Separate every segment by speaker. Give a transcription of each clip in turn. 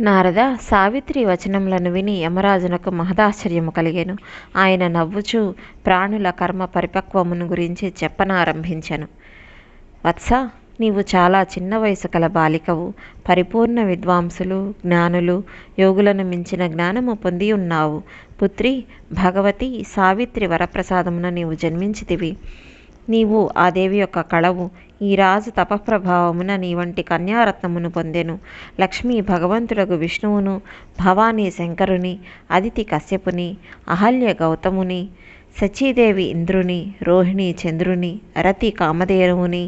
Speaker 1: నారద సావిత్రి వచనములను విని యమరాజునకు మహదాశ్చర్యము కలిగాను. ఆయన నవ్వుచూ ప్రాణుల కర్మ పరిపక్వమును గురించి చెప్పనారంభించెను. వత్స నీవు చాలా చిన్న వయసు కల బాలికవు. పరిపూర్ణ విద్వాంసులు జ్ఞానులు యోగులను మించిన జ్ఞానము పొంది ఉన్నావు. పుత్రి భగవతి సావిత్రి వరప్రసాదమున నీవు జన్మించితివి. నీవు ఆ దేవి యొక్క కళవు. ఈ రాజు తపప్రభావమున నీ వంటి కన్యారత్నమును పొందెను. లక్ష్మీ భగవంతుడకు విష్ణువును భవానీ శంకరుని అదితి కశ్యపుని అహల్య గౌతముని సచీదేవి ఇంద్రుని రోహిణి చంద్రుని రతి కామధేనువుని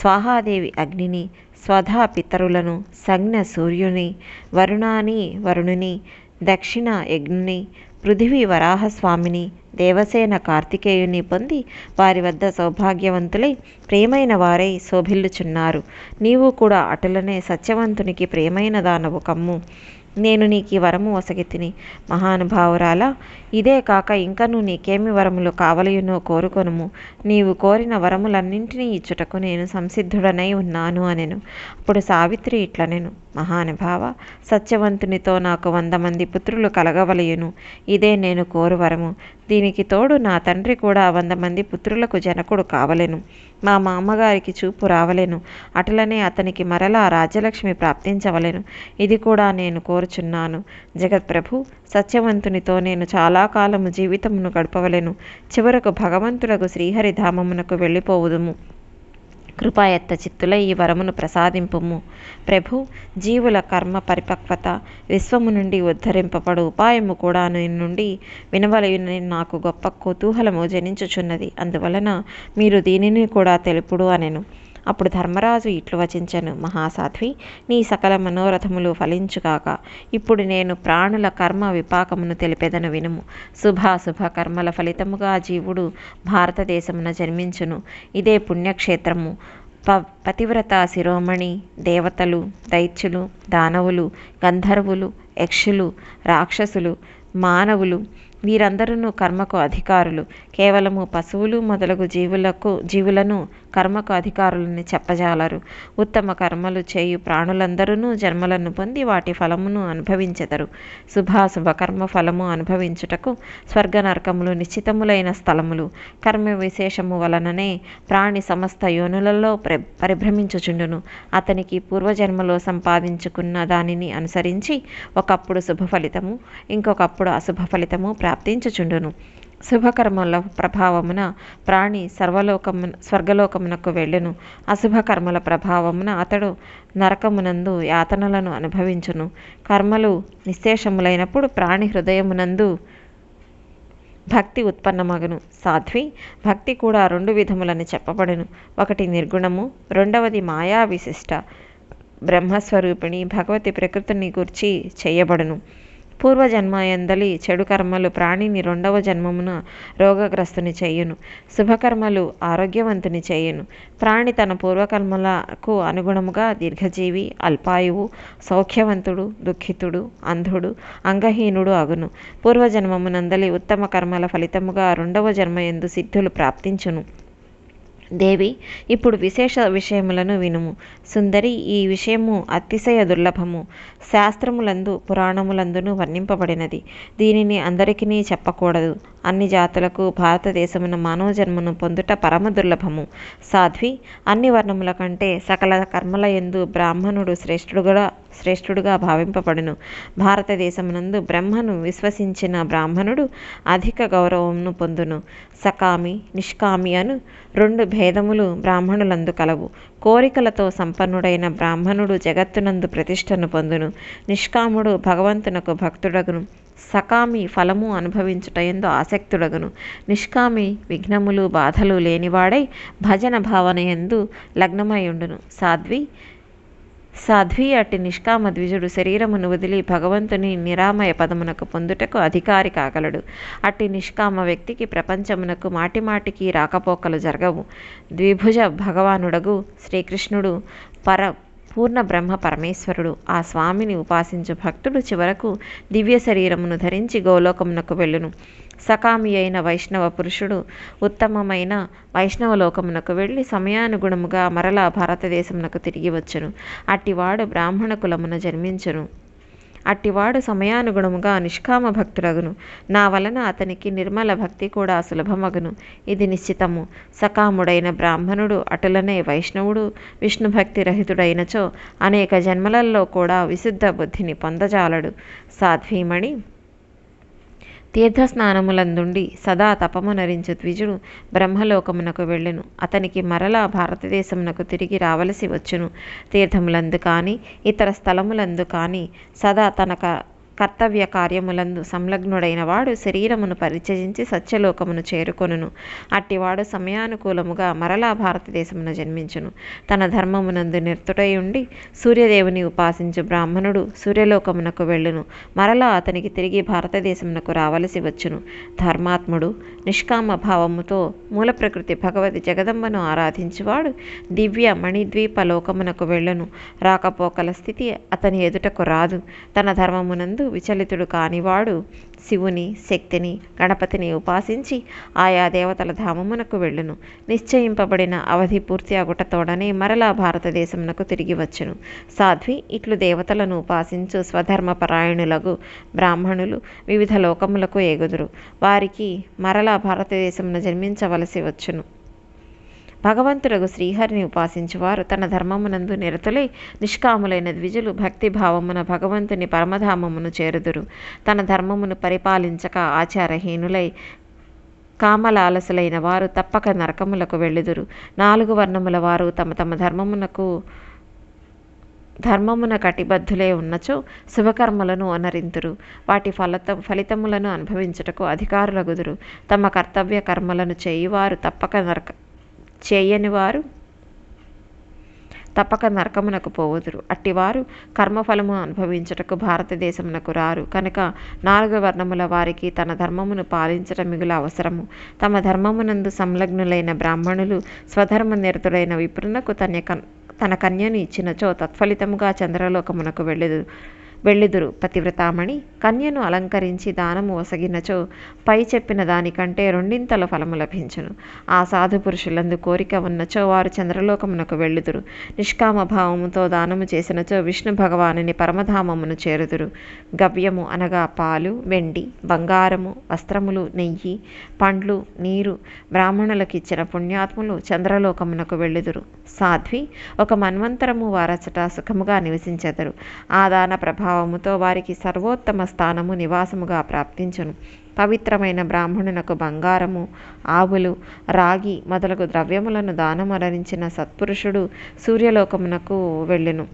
Speaker 1: స్వాహాదేవి అగ్నిని స్వధా పితరులను సంజ్ఞ సూర్యుని వరుణాని వరుణుని దక్షిణ యజ్ఞుని పృథివీ వరాహస్వామిని దేవసేన కార్తికేయుని పొంది వారి వద్ద సౌభాగ్యవంతులై ప్రేమైన వారై శోభిల్లుచున్నారు. నీవు కూడా అటులనే సత్యవంతునికి ప్రేమైన దానవు కమ్ము. నేను నీకు ఈ వరము వసగితిని మహానుభావురాలా ఇదే కాక ఇంకను నీకేమి వరములు కావలయునో కోరుకొనుము. నీవు కోరిన వరములన్నింటినీ ఇచ్చుటకు నేను సంసిద్ధుడనై ఉన్నాను అనెను. అప్పుడు సావిత్రి ఇట్లనెను. మహానుభావ సత్యవంతునితో నాకు వంద మంది పుత్రులు కలగవలయును. ఇదే నేను కోరు వరము. దీనికి తోడు నా తండ్రి కూడా వంద మంది పుత్రులకు జనకుడు కావలెను. మా మామగారికి చూపు రావలేను. అటులనే అతనికి మరలా రాజ్యలక్ష్మి ప్రాప్తించవలేను. ఇది కూడా నేను కోరుచున్నాను. జగత్ప్రభు సత్యవంతునితో నేను చాలా కాలము జీవితమును గడపవలెను. చివరకు భగవంతుడకు శ్రీహరిధామమునకు వెళ్ళిపోవుదుము. కృపాయత్త చిత్తుల ఈ వరమును ప్రసాదింపుము. ప్రభు జీవుల కర్మ పరిపక్వత విశ్వము నుండి ఉద్ధరింపబడు ఉపాయము కూడా నుండి వినవలయునని నాకు గొప్ప కుతూహలము జనించుచున్నది. అందువలన మీరు దీనిని కూడా తెలుపుడు అనెను. అప్పుడు ధర్మరాజు ఇట్లు వచించను మహాసాధ్వి నీ సకల మనోరథములు ఫలించుగాక. ఇప్పుడు నేను ప్రాణుల కర్మ విపాకమును తెలిపెదను వినుము. శుభాశుభ కర్మల ఫలితముగా జీవుడు భారతదేశమున జన్మించును. ఇదే పుణ్యక్షేత్రము. ప పతివ్రత శిరోమణి దేవతలు దైత్యులు దానవులు గంధర్వులు యక్షులు రాక్షసులు మానవులు వీరందరూ కర్మకు అధికారులు. కేవలము పశువులు మొదలగు జీవులకు జీవులను కర్మకు అధికారులని చెప్పజాలరు. ఉత్తమ కర్మలు చేయు ప్రాణులందరూ జన్మలను పొంది వాటి ఫలమును అనుభవించెదరు. శుభాశుభ కర్మ ఫలము అనుభవించుటకు స్వర్గ నరకములు నిశ్చితములైన స్థలములు. కర్మ విశేషము వలననే ప్రాణి సమస్త యోనులలో ప్ర పరిభ్రమించుచుండును. అతనికి పూర్వజన్మలో సంపాదించుకున్న దానిని అనుసరించి ఒకప్పుడు శుభ ఫలితము ఇంకొకప్పుడు అశుభ ఫలితము ప్రాప్తించుచుండును. శుభకర్మల ప్రభావమున ప్రాణి సర్వలోకము స్వర్గలోకమునకు వెళ్ళును. అశుభకర్మల ప్రభావమున అతడు నరకమునందు యాతనలను అనుభవించును. కర్మలు నిశ్శేషములైనప్పుడు ప్రాణి హృదయమునందు భక్తి ఉత్పన్నమగును. సాధ్వి భక్తి కూడా రెండు విధములని చెప్పబడును. ఒకటి నిర్గుణము రెండవది మాయా విశిష్ట బ్రహ్మస్వరూపిణి భగవతి ప్రకృతిని గుర్చి చేయబడును. పూర్వజన్మయందలి చెడు కర్మలు ప్రాణిని రెండవ జన్మమున రోగగ్రస్తుని చేయును. శుభకర్మలు ఆరోగ్యవంతుని చేయును. ప్రాణి తన పూర్వకర్మలకు అనుగుణముగా దీర్ఘజీవి అల్పాయువు సౌఖ్యవంతుడు దుఃఖితుడు అంధుడు అంగహీనుడు అగును. పూర్వజన్మమునందలి ఉత్తమ కర్మల ఫలితముగా రెండవ జన్మ ఎందు సిద్ధులు ప్రాప్తించును. దేవి ఇప్పుడు విశేష విషయములను వినుము. సుందరి ఈ విషయము అతిశయ దుర్లభము. శాస్త్రములందు పురాణములందును వర్ణింపబడినది. దీనిని అందరికీ చెప్పకూడదు. అన్ని జాతులకు భారతదేశమున మానవ జన్మను పొందుట పరమ దుర్లభము సాధ్వి అన్ని వర్ణముల కంటే సకల కర్మల ఎందు బ్రాహ్మణుడు శ్రేష్ఠుడుగా శ్రేష్ఠుడుగా భావింపబడును. భారతదేశమునందు బ్రహ్మను విశ్వసించిన బ్రాహ్మణుడు అధిక గౌరవమును పొందును. సకామి నిష్కామి అను రెండు భేదములు బ్రాహ్మణులందు కలవు. కోరికలతో సంపన్నుడైన బ్రాహ్మణుడు జగత్తునందు ప్రతిష్టను పొందును. నిష్కాముడు భగవంతునకు భక్తుడగును. సకామి ఫలము అనుభవించుటయందు ఆసక్తుడగును. నిష్కామి విఘ్నములు బాధలు లేనివాడై భజన భావన ఎందు లగ్నమై ఉండును సాధ్వి సాధ్వి అట్టి నిష్కామ ద్విజుడు శరీరమును వదిలి భగవంతుని నిరామయ పదమునకు పొందుటకు అధికారి కాగలడు. అట్టి నిష్కామ వ్యక్తికి ప్రపంచమునకు మాటిమాటికి రాకపోకలు జరగవు. ద్విభుజ భగవానుడగు శ్రీకృష్ణుడు పర పూర్ణ బ్రహ్మ పరమేశ్వరుడు. ఆ స్వామిని ఉపాసించు భక్తుడు చివరకు దివ్య శరీరమును ధరించి గోలోకమునకు వెళ్ళును. సకామి అయిన వైష్ణవ పురుషుడు ఉత్తమమైన వైష్ణవ లోకమునకు వెళ్ళి సమయానుగుణముగా మరలా భారతదేశమునకు తిరిగి వచ్చును. అట్టివాడు బ్రాహ్మణ కులమున జన్మించును. అట్టివాడు సమయానుగుణముగా నిష్కామ భక్తుడగును నా వలన అతనికి నిర్మల భక్తి కూడా సులభమగును. ఇది నిశ్చితము. సకాముడైన బ్రాహ్మణుడు అటులనే వైష్ణవుడు విష్ణు భక్తి రహితుడైనచో అనేక జన్మలలో కూడా విశుద్ధ బుద్ధిని పొందజాలడు. సాధ్వీమణి తీర్థస్నానములందుండి సదా తపమునరించు ద్విజుడు బ్రహ్మలోకమునకు వెళ్ళెను. అతనికి మరలా భారతదేశమునకు తిరిగి రావలసి వచ్చును. తీర్థములందు కానీ ఇతర స్థలములందు కానీ సదా తనక కర్తవ్య కార్యములందు సంలగ్నుడైన వాడు శరీరమును పరిచయించి సత్యలోకమును చేరుకొనును. అట్టివాడు సమయానుకూలముగా మరలా భారతదేశమున జన్మించును. తన ధర్మమునందు నిర్తుడై ఉండి సూర్యదేవుని ఉపాసించు బ్రాహ్మణుడు సూర్యలోకమునకు వెళ్ళును. మరలా అతనికి తిరిగి భారతదేశమునకు రావలసి వచ్చును. ధర్మాత్ముడు నిష్కామ భావముతో మూల ప్రకృతి భగవతి జగదంబను ఆరాధించువాడు దివ్య మణిద్వీప లోకమునకు వెళ్ళును. రాకపోకల స్థితి అతని ఎదుటకు రాదు. తన ధర్మమునందు విచలితుడు కానివాడు శివుని శక్తిని గణపతిని ఉపాసించి ఆయా దేవతల ధామమునకు వెళ్ళును. నిశ్చయింపబడిన అవధి పూర్తి అగుటతోడనే మరలా భారతదేశమునకు తిరిగి వచ్చును. సాధ్వి ఇట్లు దేవతలను ఉపాసించు స్వధర్మపరాయణులకు బ్రాహ్మణులు వివిధ లోకములకు ఎగుదురు. వారికి మరలా భారతదేశమున జన్మించవలసి వచ్చును. భగవంతుడగు శ్రీహరిని ఉపాసించువారు. తన ధర్మమునందు నిరతులై నిష్కాములైన ద్విజులు భక్తి భావమున భగవంతుని పరమధామమును చేరుదురు. తన ధర్మమును పరిపాలించక ఆచారహీనులై కామలాలసులైన వారు తప్పక నరకములకు వెళ్ళుదురు. నాలుగు వర్ణముల వారు తమ తమ ధర్మమునకు ధర్మమున కటిబద్ధులే ఉన్నచో శుభకర్మలను అనరింతురు. వాటి ఫలత ఫలితములను అనుభవించుటకు అధికారులగుదురు. తమ కర్తవ్య కర్మలను చేయువారు తప్పక నరక చేయని వారు తప్పక నరకమునకు పోవుదురు. అట్టివారు కర్మఫలము అనుభవించుటకు భారతదేశమునకు రారు. కనుక నాలుగు వర్ణముల వారికి తన ధర్మమును పాలించటం మిగుల అవసరము. తమ ధర్మమునందు సంలగ్నులైన బ్రాహ్మణులు స్వధర్మ నిరతుడైన విప్రునకు తన తన కన్యను ఇచ్చినచో తత్ఫలితముగా చంద్రలోకమునకు వెళ్ళదు వెళ్ళిదురు పతివ్రతామణి. కన్యను అలంకరించి దానము ఒసగినచో పై చెప్పిన దానికంటే రెండింతల ఫలము లభించును. ఆ సాధు పురుషులందు కోరిక ఉన్నచో వారు చంద్రలోకమునకు వెళ్ళుదురు. నిష్కామ భావముతో దానము చేసినచో విష్ణు భగవానుని పరమధామమును చేరుదురు. గవ్యము అనగా పాలు వెండి బంగారము వస్త్రములు నెయ్యి పండ్లు నీరు బ్రాహ్మణులకు ఇచ్చిన పుణ్యాత్ములు చంద్రలోకమునకు వెళ్ళుదురు. సాధ్వి ఒక మన్వంతరము వారచట సుఖముగా నివసించెదరు. ఆ దాన ప్రభావముతో వారికి సర్వోత్తమ స్థానము నివాసముగా ప్రాప్తించును. పవిత్రమైన బ్రాహ్మణునకు బంగారము ఆవులు రాగి మొదలగు ద్రవ్యములను దానమరణించిన సత్పురుషుడు సూర్యలోకమునకు వెళ్ళెను.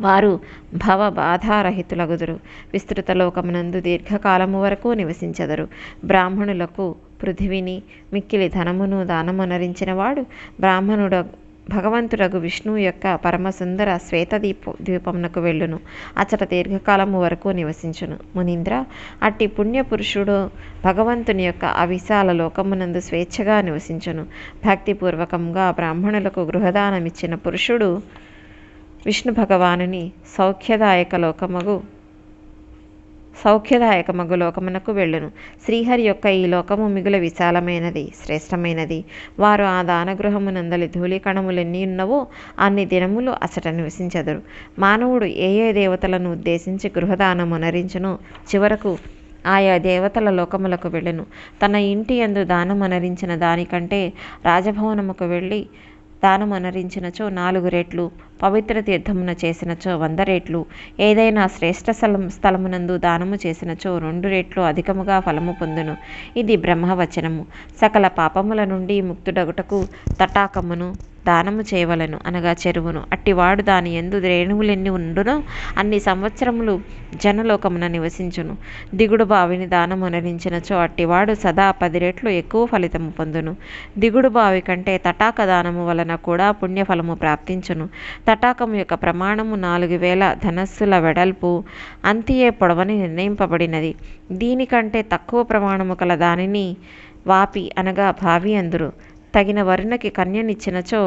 Speaker 1: వారు భవ బాధారహితులగుదురు విస్తృత లోకమునందు దీర్ఘకాలము వరకు నివసించెదరు. బ్రాహ్మణులకు పృథివిని మిక్కిలి ధనమును దానమనరించిన వాడు బ్రాహ్మణుడ భగవంతుడగు విష్ణువు యొక్క పరమసుందర శ్వేతదీప ద్వీపమునకు వెళ్ళును. అచట దీర్ఘకాలము వరకు నివసించును. మునీంద్ర అట్టి పుణ్యపురుషుడు భగవంతుని యొక్క అవిశాల లోకమునందు స్వేచ్ఛగా నివసించును. భక్తిపూర్వకంగా బ్రాహ్మణులకు గృహదానమిచ్చిన పురుషుడు విష్ణు భగవానుని సౌఖ్యదాయక లోకమగు సౌఖ్యదాయకమగు లోకమునకు వెళ్ళును. శ్రీహరి యొక్క ఈ లోకము మిగుల విశాలమైనది శ్రేష్టమైనది. వారు ఆ దానగృహమునందలి ధూళికణములెన్ని ఉన్నవో అన్ని దినములు అసట నివసించెదరు. మానవుడు ఏ ఏ దేవతలను ఉద్దేశించి గృహదానమునరించునో చివరకు ఆయా దేవతల లోకములకు వెళ్ళెను. తన ఇంటి యందు దానమనరించిన దానికంటే రాజభవనముకు వెళ్ళి దానమనరించినచో నాలుగు రెట్లు పవిత్ర తీర్థమున చేసినచో వంద రెట్లు ఏదైనా శ్రేష్ఠ స్థలం స్థలమునందు దానము చేసినచో రెండు రెట్లు అధికముగా ఫలము పొందును. ఇది బ్రహ్మవచనము. సకల పాపముల నుండి ముక్తుడగుటకు తటాకమును దానము చేయవలను. అనగా చెరువును. అట్టివాడు దాని ఎందు రేణువులెన్ని ఉండునో అన్ని సంవత్సరములు జనలోకమున నివసించును. దిగుడు బావిని దానమునరించినచో అట్టివాడు సదా పది రెట్లు ఎక్కువ ఫలితము పొందును. దిగుడు బావి కంటే తటాక దానము వలన కూడా పుణ్యఫలము ప్రాప్తించును. తటాకము యొక్క ప్రమాణము నాలుగు వేల ధనస్సుల వెడల్పు. అంతియే పొడవని నిర్ణయింపబడినది. దీనికంటే తక్కువ ప్రమాణము కల దానిని వాపి అనగా భావి అందురు. తగిన వరుణకి కన్యనిచ్చినచో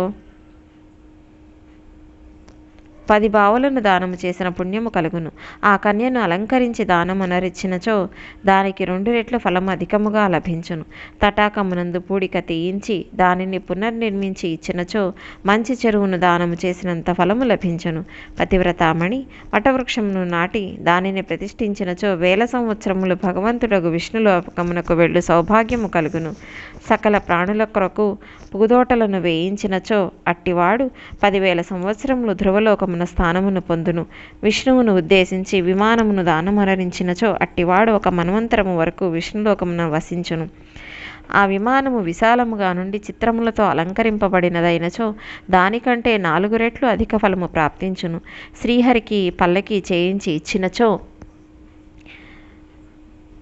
Speaker 1: పది బావులను దానము చేసిన పుణ్యము కలుగును. ఆ కన్యను అలంకరించి దానమనరిచ్చినచో దానికి రెండు రెట్ల ఫలము అధికముగా లభించును. తటాకమునందు పూడిక తీయించి దానిని పునర్నిర్మించి ఇచ్చినచో మంచి చెరువును దానము చేసినంత ఫలము లభించును. పతివ్రతామణి వటవృక్షమును నాటి దానిని ప్రతిష్ఠించినచో వేల సంవత్సరములు భగవంతుడగు విష్ణులోకమునకు వెళ్ళు సౌభాగ్యము కలుగును. సకల ప్రాణుల కొరకు పూదోటలను వేయించినచో అట్టివాడు పదివేల సంవత్సరములు ధ్రువలోకమును స్థానమును పొందును. విష్ణువును ఉద్దేశించి విమానమును దానమరణించినచో అట్టివాడు ఒక మన్వంతరము వరకు విష్ణులోకమున వసించును. ఆ విమానము విశాలముగా నుండి చిత్రములతో అలంకరింపబడినదైనచో దానికంటే నాలుగు రెట్లు అధిక ఫలము ప్రాప్తించును. శ్రీహరికి పల్లకి చేయించి ఇచ్చినచో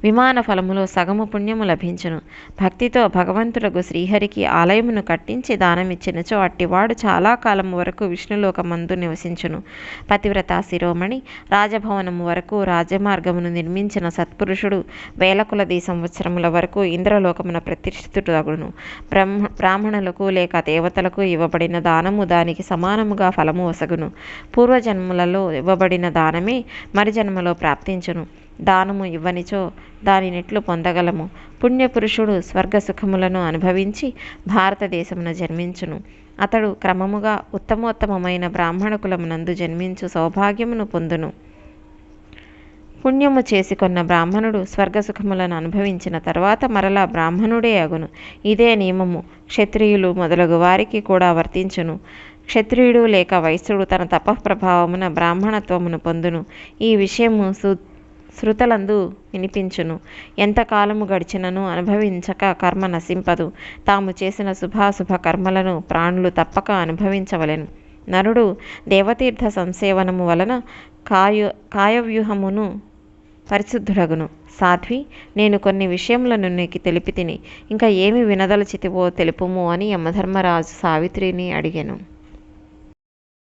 Speaker 1: విమాన ఫలములో సగము పుణ్యము లభించును. భక్తితో భగవంతుడకు శ్రీహరికి ఆలయమును కట్టించి దానమిచ్చినచో అట్టివాడు చాలా కాలము వరకు విష్ణులోకమందు నివసించును. పతివ్రత శిరోమణి రాజభవనము వరకు రాజమార్గమును నిర్మించిన సత్పురుషుడు వేలకులది సంవత్సరముల వరకు ఇంద్రలోకమున ప్రతిష్ఠితుడగును. బ్రహ్మ బ్రాహ్మణులకు లేక దేవతలకు ఇవ్వబడిన దానము దానికి సమానముగా ఫలము వసగును పూర్వజన్మలలో ఇవ్వబడిన దానమే మరి జన్మలో ప్రాప్తించును. దానము ఇవ్వనిచో దానినెట్లు పొందగలము. పుణ్యపురుషుడు స్వర్గ సుఖములను అనుభవించి భారతదేశమున జన్మించును. అతడు క్రమముగా ఉత్తమోత్తమమైన బ్రాహ్మణ కులమునందు జన్మించు సౌభాగ్యమును పొందును. పుణ్యము చేసుకున్న బ్రాహ్మణుడు స్వర్గ సుఖములను అనుభవించిన తర్వాత మరలా బ్రాహ్మణుడే అగును. ఇదే నియమము. క్షత్రియులు మొదలగు వారికి కూడా వర్తించును. క్షత్రియుడు లేక వైశ్యుడు తన తపఃప్రభావమున బ్రాహ్మణత్వమును పొందును. ఈ విషయము సు శృతలందు వినిపించును. ఎంతకాలము గడిచినను అనుభవించక కర్మ నశింపదు. తాము చేసిన శుభాశుభ కర్మలను ప్రాణులు తప్పక అనుభవించవలెను. నరుడు దేవతీర్థ సంసేవనము వలన కాయ కాయవ్యూహమును పరిశుద్ధుడగును. సాధ్వి నేను కొన్ని విషయములను నీకు తెలిపి తిని ఇంకా ఏమి వినదలచితివో తెలుపుము అని యమధర్మరాజు సావిత్రిని అడిగాను.